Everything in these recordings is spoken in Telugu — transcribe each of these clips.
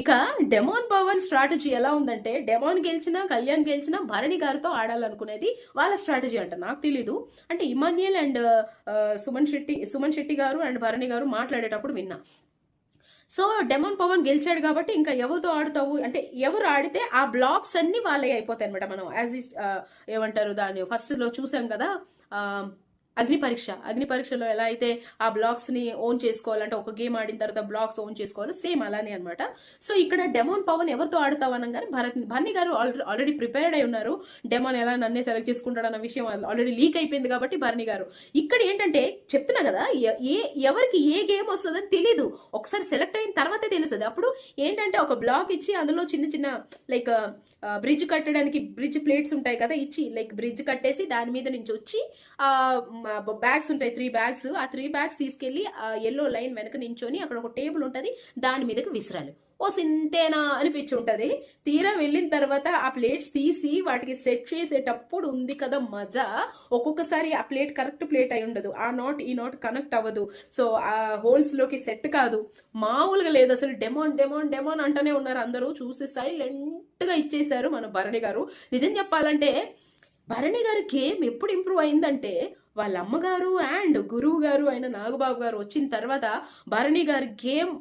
ఇక డెమోన్ పవన్ స్ట్రాటజీ ఎలా ఉందంటే డెమోన్ గెలిచినా కళ్యాణ్ గెలిచినా భరణి గారితో ఆడాలనుకునేది వాళ్ళ స్ట్రాటజీ అంట. నాకు తెలీదు. అంటే ఇమాన్యుయల్ అండ్ సుమన్ శెట్టి సుమన్ శెట్టి గారు అండ్ భరణి గారు మాట్లాడేటప్పుడు విన్నా. సో డెమోన్ పవన్ గెలిచాడు కాబట్టి ఇంకా ఎవరితో ఆడుతావు? అంటే ఎవరు ఆడితే ఆ బ్లాక్స్ అన్ని వాళ్ళే అయిపోతాయి అనమాట మనం. యాజ్ ఇస్ ఏమంటారు దాన్ని? ఫస్ట్లో చూసాం కదా అగ్ని పరీక్ష. అగ్ని పరీక్షలో ఎలా అయితే ఆ బ్లాక్స్ని ఓన్ చేసుకోవాలంటే ఒక గేమ్ ఆడిన తర్వాత బ్లాక్స్ ఓన్ చేసుకోవాలి. సేమ్ అలానే అనమాట సో ఇక్కడ డెమోన్ పవన్ ఎవరితో ఆడుతావు అనగానే భరత్ భరణి గారు ఆల్రెడీ ప్రిపేర్డ్ అయి ఉన్నారు. డెమోన్ ఎలా నన్నే సెలెక్ట్ చేసుకుంటాడు అన్న విషయం ఆల్రెడీ లీక్ అయిపోయింది కాబట్టి భరణి గారు. ఇక్కడ ఏంటంటే చెప్తున్నా కదా ఏ ఎవరికి ఏ గేమ్ వస్తుందని తెలీదు. ఒకసారి సెలెక్ట్ అయిన తర్వాతే తెలుస్తుంది. అప్పుడు ఏంటంటే ఒక బ్లాక్ ఇచ్చి అందులో చిన్న చిన్న లైక్ బ్రిడ్జ్ కట్టడానికి బ్రిడ్జ్ ప్లేట్స్ ఉంటాయి కదా ఇచ్చి లైక్ బ్రిడ్జ్ కట్టేసి దాని మీద నుంచి వచ్చి బ్యాగ్స్ ఉంటాయి త్రీ బ్యాగ్స్ ఆ త్రీ బ్యాగ్స్ తీసుకెళ్ళి ఆ ఎల్లో లైన్ వెనక నించొని అక్కడ ఒక టేబుల్ ఉంటుంది. దాని మీదకి విసిరాలి. ఓ సింతేనా అనిపించి ఉంటుంది. తీరా వెళ్ళిన తర్వాత ఆ ప్లేట్స్ తీసి వాటికి సెట్ చేసేటప్పుడు ఉంది కదా మజా. ఒక్కొక్కసారి ఆ ప్లేట్ కరెక్ట్ ప్లేట్ అయి ఉండదు. ఆ నాట్ ఈ నాట్ కనెక్ట్ అవ్వదు. సో ఆ హోల్స్లోకి సెట్ కాదు. మామూలుగా లేదు అసలు. డెమోన్ డెమోన్ డెమోన్ అంటూనే ఉన్నారు అందరూ. చూస్తే సైలెంట్ లెంట్గా ఇచ్చేశారు మన భరణి గారు. నిజం చెప్పాలంటే భరణి గారి గేమ్ ఎప్పుడు ఇంప్రూవ్ అయిందంటే వాళ్ళ అమ్మగారు అండ్ గురువు గారు ఆయన నాగబాబు గారు వచ్చిన తర్వాత భరణి గారి గేమ్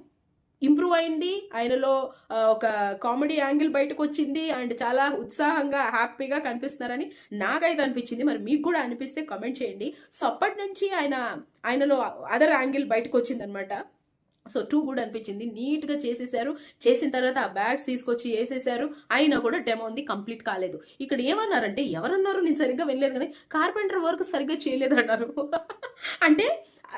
ఇంప్రూవ్ అయింది. ఆయనలో ఒక కామెడీ యాంగిల్ బయటకు వచ్చింది అండ్ చాలా ఉత్సాహంగా హ్యాపీగా కనిపిస్తున్నారని నాకైతే అనిపించింది. మరి మీకు కూడా అనిపిస్తే కామెంట్ చేయండి. సో అప్పటి నుంచి ఆయన ఆయనలో అదర్ యాంగిల్ బయటకు వచ్చిందనమాట సో టూ కూడా అనిపించింది. నీట్గా చేసేసారు. చేసిన తర్వాత ఆ బ్యాగ్స్ తీసుకొచ్చి వేసేసారు. అయినా కూడా డెమో ఉంది కంప్లీట్ కాలేదు. ఇక్కడ ఏమన్నారంటే ఎవరన్నారు నేను సరిగ్గా వెళ్ళలేదు కానీ కార్పెంటర్ వర్క్ సరిగ్గా చేయలేదు అన్నారు అంటే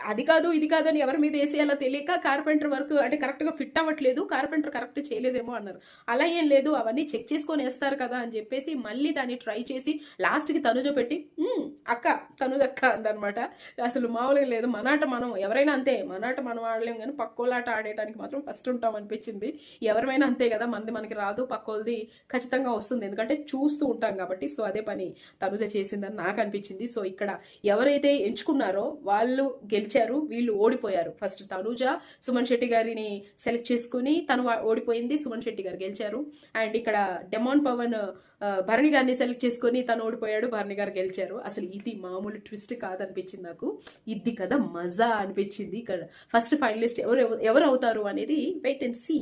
అది కాదు ఇది కాదని ఎవరి మీద వేసేయాలో తెలియక కార్పెంటర్ వర్క్ అంటే కరెక్ట్గా ఫిట్ అవ్వట్లేదు కార్పెంటర్ కరెక్ట్ చేయలేదేమో అన్నారు. అలా ఏం లేదు అవన్నీ చెక్ చేసుకొని వేస్తారు కదా అని చెప్పేసి మళ్ళీ దాన్ని ట్రై చేసి లాస్ట్కి తనుజ పెట్టి అక్క తనుజ అక్క అందనమాట అసలు మామూలుగా లేదు మనాట మనం ఎవరైనా అంతే మనాట మనం ఆడలేం కానీ పక్కోలాట ఆడేయడానికి మాత్రం ఫస్ట్ ఉంటాం అనిపించింది. ఎవరైనా అంతే కదా మంది మనకి రాదు పక్కోలది ఖచ్చితంగా వస్తుంది. ఎందుకంటే చూస్తూ ఉంటాం కాబట్టి సో అదే పని తనుజ చేసిందని నాకు అనిపించింది. సో ఇక్కడ ఎవరైతే ఎంచుకున్నారో వాళ్ళు గెలిచారు వీళ్ళు ఓడిపోయారు. ఫస్ట్ తనూజ సుమన్ శెట్టి గారిని సెలెక్ట్ చేసుకుని తను ఓడిపోయింది సుమన్ శెట్టి గారు గెలిచారు. అండ్ ఇక్కడ డెమాన్ పవన్ భరణి గారిని సెలెక్ట్ చేసుకుని తను ఓడిపోయాడు భరణి గారు గెలిచారు. అసలు ఇది మామూలు ట్విస్ట్ కాదనిపించింది నాకు. ఇది కదా మజా అనిపించింది ఇక్కడ. ఫస్ట్ ఫైనలిస్ట్ ఎవరు ఎవరు అవుతారు అనేది వెయిట్ అండ్ సీ